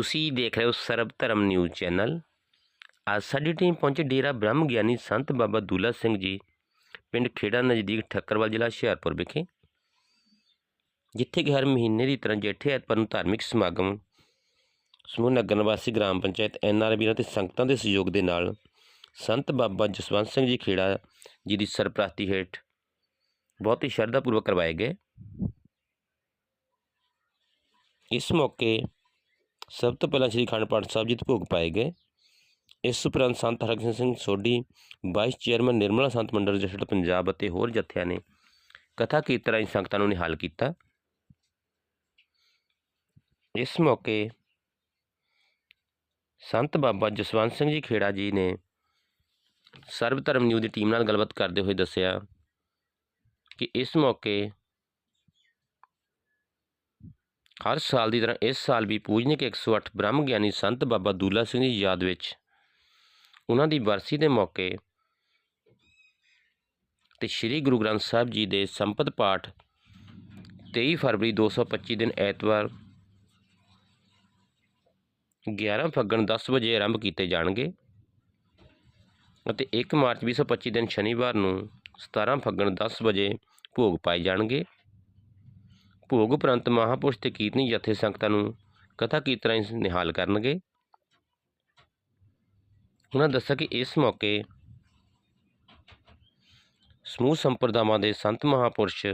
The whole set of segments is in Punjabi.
ਤੁਸੀਂ ਦੇਖ ਰਹੇ ਹੋ ਸਰਬ ਧਰਮ ਨਿਊਜ਼ ਚੈਨਲ। ਅੱਜ ਸਾਡੀ ਟੀਮ ਪਹੁੰਚੀ ਡੇਰਾ ਬ੍ਰਹਮ ਗਿਆਨੀ ਸੰਤ ਬਾਬਾ ਦੂਲਾ ਸਿੰਘ ਜੀ, ਪਿੰਡ ਖੇੜਾ ਨਜ਼ਦੀਕ ਠੱਕਰਵਾਲ ਜ਼ਿਲ੍ਹਾ ਹੁਸ਼ਿਆਰਪੁਰ ਵਿਖੇ, ਜਿੱਥੇ ਕਿ ਹਰ ਮਹੀਨੇ ਦੀ ਤਰ੍ਹਾਂ ਜੇਠੇ ਐਤਵਾਰ ਨੂੰ ਧਾਰਮਿਕ ਸਮਾਗਮ, ਸਮੂਹ ਨਗਰ ਨਿਵਾਸੀ ਗ੍ਰਾਮ ਪੰਚਾਇਤ ਐਨਆਰ ਵੀਰਾਂ ਤੇ ਸੰਗਤਾਂ ਦੇ ਸਹਿਯੋਗ ਦੇ ਨਾਲ ਸੰਤ ਬਾਬਾ ਜਸਵੰਤ ਸਿੰਘ ਜੀ ਖੇੜਾ ਜੀ ਦੀ ਸਰਪ੍ਰਸਤੀ ਹੇਠ ਬਹੁਤ ਹੀ ਸ਼ਰਧਾਪੂਰਵਕ ਕਰਵਾਏ ਗਏ। ਇਸ ਮੌਕੇ ਸਭ ਤੋਂ ਪਹਿਲਾਂ ਸ੍ਰੀ ਅਖੰਡ ਪਾਠ ਸਾਹਿਬ ਜੀ ਦੇ ਭੋਗ ਪਾਏ ਗਏ। ਇਸ ਉਪਰੰਤ Sant Hargobind Singh Sodhi vice chairman Nirmala Sant Mandal just Punjab ਅਤੇ ਹੋਰ ਜਥਿਆਂ ਨੇ ਕਥਾ ਕੀਰਤਨ ਰਾਹੀਂ ਸੰਗਤਾਂ ਨੂੰ ਨਿਹਾਲ ਕੀਤਾ। ਇਸ ਮੌਕੇ ਸੰਤ ਬਾਬਾ ਜਸਵੰਤ ਸਿੰਘ ਜੀ ਖੇੜਾ ਜੀ ਨੇ ਸਰਬ ਧਰਮ ਨਿਊਜ਼ ਦੀ ਟੀਮ ਨਾਲ ਗੱਲਬਾਤ ਕਰਦੇ ਹੋਏ ਦੱਸਿਆ ਕਿ ਇਸ ਮੌਕੇ ਹਰ ਸਾਲ ਦੀ ਤਰ੍ਹਾਂ ਇਸ ਸਾਲ ਵੀ ਪੂਜਨਿਕ 108 ਬ੍ਰਹਮ ਗਿਆਨੀ ਸੰਤ ਬਾਬਾ ਦੂਲਾ ਸਿੰਘ ਦੀ ਯਾਦ ਵਿੱਚ ਉਹਨਾਂ ਦੀ ਬਰਸੀ ਦੇ ਮੌਕੇ ਤੇ ਸ੍ਰੀ ਗੁਰੂ ਗ੍ਰੰਥ ਸਾਹਿਬ ਜੀ ਦੇ ਸੰਪਤ ਪਾਠ 23 ਫਰਵਰੀ 225 ਦਿਨ ਐਤਵਾਰ 11 ਫੱਗਣ 10 ਵਜੇ ਆਰੰਭ ਕੀਤੇ ਜਾਣਗੇ ਅਤੇ 1 ਮਾਰਚ 2025 ਦਿਨ ਸ਼ਨੀਵਾਰ ਨੂੰ 17 ਫੱਗਣ 10 ਵਜੇ ਭੋਗ ਪਾਏ ਜਾਣਗੇ। ਭੋਗ ਉਪਰੰਤ ਮਹਾਪੁਰਸ਼ ਤੇ ਕੀਰਤਨੀ ਜਥੇ ਸੰਗਤਾਂ ਨੂੰ ਕਥਾ ਕੀਰਤਨਾਂ ਨਿਹਾਲ ਕਰਨਗੇ। ਉਹਨਾਂ ਦੱਸਿਆ ਕਿ ਇਸ ਮੌਕੇ ਸਮੂਹ ਸੰਪਰਦਾਵਾਂ ਦੇ ਸੰਤ ਮਹਾਪੁਰਸ਼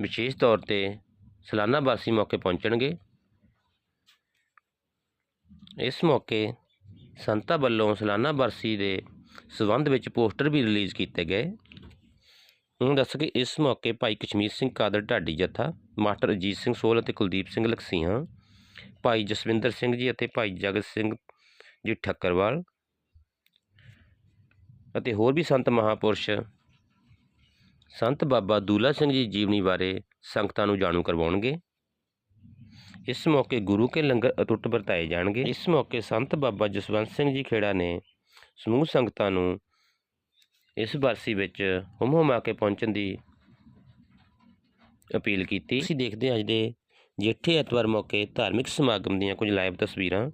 ਵਿਸ਼ੇਸ਼ ਤੌਰ ਤੇ ਸਾਲਾਨਾ ਬਰਸੀ ਮੌਕੇ ਪਹੁੰਚਣਗੇ। ਇਸ ਮੌਕੇ ਸੰਤਾਂ ਵੱਲੋਂ ਸਾਲਾਨਾ ਬਰਸੀ ਦੇ ਸਬੰਧ ਵਿੱਚ ਪੋਸਟਰ ਵੀ ਰਿਲੀਜ਼ ਕੀਤੇ ਗਏ। ਉਹਨਾਂ ਦੱਸ ਕਿ ਇਸ ਮੌਕੇ ਭਾਈ ਕਸ਼ਮੀਰ ਸਿੰਘ ਕਾਦਰ ਢਾਡੀ ਜਥਾ, ਮਾਸਟਰ ਅਜੀਤ ਸਿੰਘ ਸੋਲ ਅਤੇ ਕੁਲਦੀਪ ਸਿੰਘ ਲਕਸੀਹਾਂ ਭਾਈ ਜਸਵਿੰਦਰ ਸਿੰਘ ਜੀ ਅਤੇ ਭਾਈ ਜਗਤ ਸਿੰਘ ਜੀ ਠੱਕਰਵਾਲ ਅਤੇ ਹੋਰ ਵੀ ਸੰਤ ਮਹਾਪੁਰਸ਼, ਸੰਤ ਬਾਬਾ ਦੂਲਾ ਸਿੰਘ ਜੀ ਜੀਵਨੀ ਬਾਰੇ ਸੰਗਤਾਂ ਨੂੰ ਜਾਣੂ ਕਰਵਾਉਣਗੇ। ਇਸ ਮੌਕੇ ਗੁਰੂ ਕੇ ਲੰਗਰ ਅਟੁੱਟ ਵਰਤਾਏ ਜਾਣਗੇ। ਇਸ ਮੌਕੇ ਸੰਤ ਬਾਬਾ ਜਸਵੰਤ ਸਿੰਘ ਜੀ ਖੇੜਾ ਨੇ ਸਮੂਹ ਸੰਗਤਾਂ ਨੂੰ ਇਸ ਬਰਸੀ ਵਿੱਚ ਹੁਮ ਹੁਮਾ ਕੇ ਪਹੁੰਚਣ ਦੀ ਅਪੀਲ ਕੀਤੀ। ਅਸੀਂ ਦੇਖਦੇ ਹਾਂ ਅੱਜ ਦੇ ਜੇਠੇ ਐਤਵਾਰ ਮੌਕੇ ਧਾਰਮਿਕ ਸਮਾਗਮ ਦੀਆਂ ਕੁਝ ਲਾਈਵ ਤਸਵੀਰਾਂ।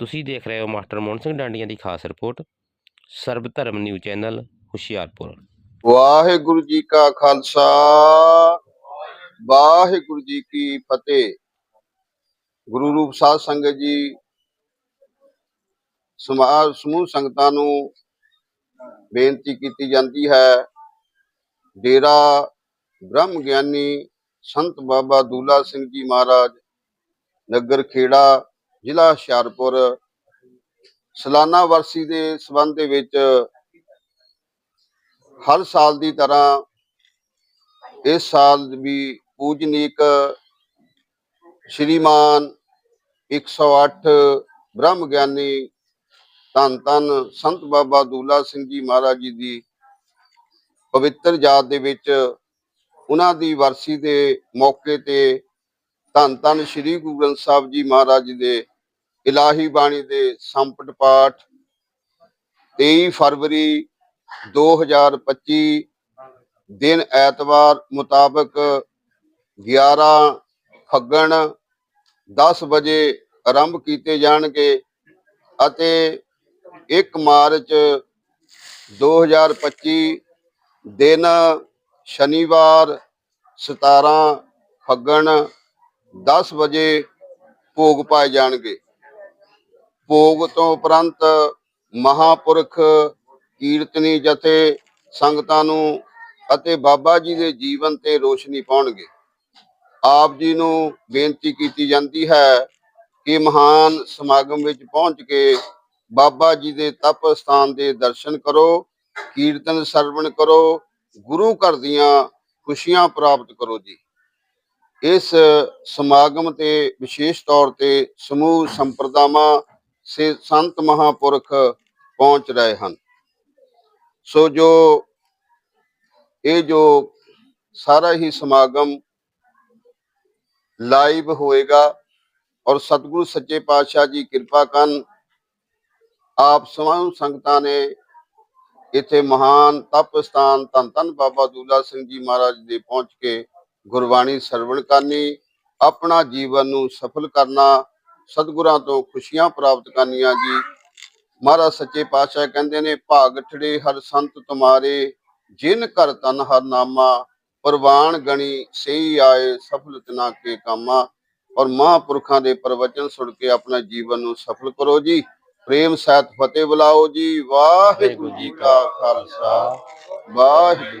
ਤੁਸੀਂ ਦੇਖ ਰਹੇ ਹੋ ਮਾਸਟਰ ਮੋਹਨ ਸਿੰਘ ਡਾਂਡੀਆਂ ਦੀ ਖਾਸ ਰਿਪੋਰਟ, ਸਰਬ ਧਰਮ ਨਿਊਜ਼ ਚੈਨਲ, ਹੁਸ਼ਿਆਰਪੁਰ। ਵਾਹਿਗੁਰੂ ਜੀ ਕਾ ਖਾਲਸਾ, ਵਾਹਿਗੁਰੂ ਜੀ ਕੀ ਫਤਿਹ। ਗੁਰੂ ਰੂਪ ਸਾਧ ਸੰਗਤ ਜੀ ਸਮਾਜ ਸਮੂਹ ਸੰਗਤਾਂ ਨੂੰ ਬੇਨਤੀ ਕੀਤੀ ਜਾਂਦੀ ਹੈ। ਡੇਰਾ ਬ੍ਰਹਮ ਗਿਆਨੀ ਸੰਤ ਬਾਬਾ ਦੂਲਾ ਸਿੰਘ ਜੀ ਮਹਾਰਾਜ, ਨਗਰ ਖੇੜਾ, ਜ਼ਿਲ੍ਹਾ ਹੁਸ਼ਿਆਰਪੁਰ, ਸਾਲਾਨਾ ਵਰਸੀ ਦੇ ਸਬੰਧ ਦੇ ਵਿੱਚ ਹਰ ਸਾਲ ਦੀ ਤਰ੍ਹਾਂ ਇਸ ਸਾਲ ਵੀ ਪੂਜਨੀਕ ਸ਼੍ਰੀਮਾਨ 108 ਬ੍ਰਹਮ ਗਿਆਨੀ ਧੰਨ ਧੰਨ ਸੰਤ ਬਾਬਾ ਦੂਲਾ ਸਿੰਘ ਜੀ ਮਹਾਰਾਜ ਜੀ ਦੀ ਪਵਿੱਤਰ ਯਾਦ ਦੇ ਵਿੱਚ ਉਹਨਾਂ ਦੀ ਵਰਸੀ ਦੇ ਮੌਕੇ ਤੇ ਧੰਨ ਧੰਨ ਸ੍ਰੀ ਗੁਰੂ ਗ੍ਰੰਥ ਸਾਹਿਬ ਜੀ ਮਹਾਰਾਜ ਜੀ ਦੇ ਇਲਾਹੀ ਬਾਣੀ ਦੇ ਸੰਪਟ ਪਾਠ 23 ਫਰਵਰੀ 2025 ਦਿਨ ਐਤਵਾਰ ਮੁਤਾਬਕ 11 ਫੱਗਣ 10 ਵਜੇ ਆਰੰਭ ਕੀਤੇ ਜਾਣਗੇ ਅਤੇ 1 ਮਾਰਚ 2025 ਦਿਨ ਸ਼ਨੀਵਾਰ 17 ਫੱਗਣ 10 ਵਜੇ ਭੋਗ ਪਾਏ ਜਾਣਗੇ। ਭੋਗ ਤੋਂ ਉਪਰੰਤ ਮਹਾਪੁਰਖ ਕੀਰਤਨੀ ਜਥੇ ਸੰਗਤਾਂ ਨੂੰ ਅਤੇ ਬਾਬਾ ਜੀ ਦੇ ਜੀਵਨ ਤੇ ਰੋਸ਼ਨੀ ਪਾਉਣਗੇ। ਆਪ ਜੀ ਨੂੰ ਬੇਨਤੀ ਕੀਤੀ ਜਾਂਦੀ ਹੈ ਕਿ ਮਹਾਨ ਸਮਾਗਮ ਵਿੱਚ ਪਹੁੰਚ ਕੇ ਬਾਬਾ ਜੀ ਦੇ ਤਪ ਸਥਾਨ ਦੇ ਦਰਸ਼ਨ ਕਰੋ, ਕੀਰਤਨ ਸਰਵਣ ਕਰੋ, ਗੁਰੂ ਘਰ ਦੀਆਂ ਖੁਸ਼ੀਆਂ ਪ੍ਰਾਪਤ ਕਰੋ ਜੀ। ਇਸ ਸਮਾਗਮ ਤੇ ਵਿਸ਼ੇਸ਼ ਤੌਰ ਤੇ ਸਮੂਹ ਸੰਪਰਦਾਵਾਂ ਸੇ ਸੰਤ ਮਹਾਪੁਰਖ ਪਹੁੰਚ ਰਹੇ ਹਨ। ਸੋ ਜੋ ਇਹ ਜੋ ਸਾਰਾ ਹੀ ਸਮਾਗਮ ਲਾਈਵ ਹੋਏਗਾ ਔਰ ਸਤਿਗੁਰੂ ਸੱਚੇ ਪਾਤਸ਼ਾਹ ਜੀ ਕਿਰਪਾ ਕਰਨ ਆਪ ਸਮੂਹ ਸੰਗਤਾਂ ਨੇ ਇੱਥੇ ਮਹਾਨ ਤਪ ਸਥਾਨ ਧੰਨ ਧੰਨ ਬਾਬਾ ਦੂਲਾ ਸਿੰਘ ਜੀ ਮਹਾਰਾਜ ਦੇ ਪਹੁੰਚ ਕੇ ਗੁਰਬਾਣੀ ਸਰਵਣ ਕਰਨੀ, ਆਪਣਾ ਜੀਵਨ ਨੂੰ ਸਫਲ ਕਰਨਾ, ਸਤਿਗੁਰਾਂ ਤੋਂ ਖੁਸ਼ੀਆਂ ਪ੍ਰਾਪਤ ਕਰਨੀਆਂ ਜੀ। ਮਹਾਰਾਜ ਸੱਚੇ ਪਾਤਸ਼ਾਹ ਕਹਿੰਦੇ ਨੇ, ਭਾਗ ਠੜੇ ਹਰ ਸੰਤ ਤੁਮਾਰੇ, ਜਿਨ ਕਰ ਤਨ ਹਰ ਨਾਮਾ, ਪ੍ਰਵਾਨ ਗਣੀ ਸਹੀ ਆਏ ਸਫਲ ਤਨਾ ਕੇ ਕਾਮਾ। ਔਰ ਮਹਾਂਪੁਰਖਾਂ ਦੇ ਪ੍ਰਵਚਨ ਸੁਣ ਕੇ ਆਪਣਾ ਜੀਵਨ ਨੂੰ ਸਫਲ ਕਰੋ ਜੀ। ਪ੍ਰੇਮ ਸਹਿਤ ਫਤਿਹ ਬੁਲਾਓ ਜੀ ਵਾਹਿਗੁਰੂ ਜੀ ਕਾ ਖਾਲਸਾ ਵਾਹਿਗੁਰੂ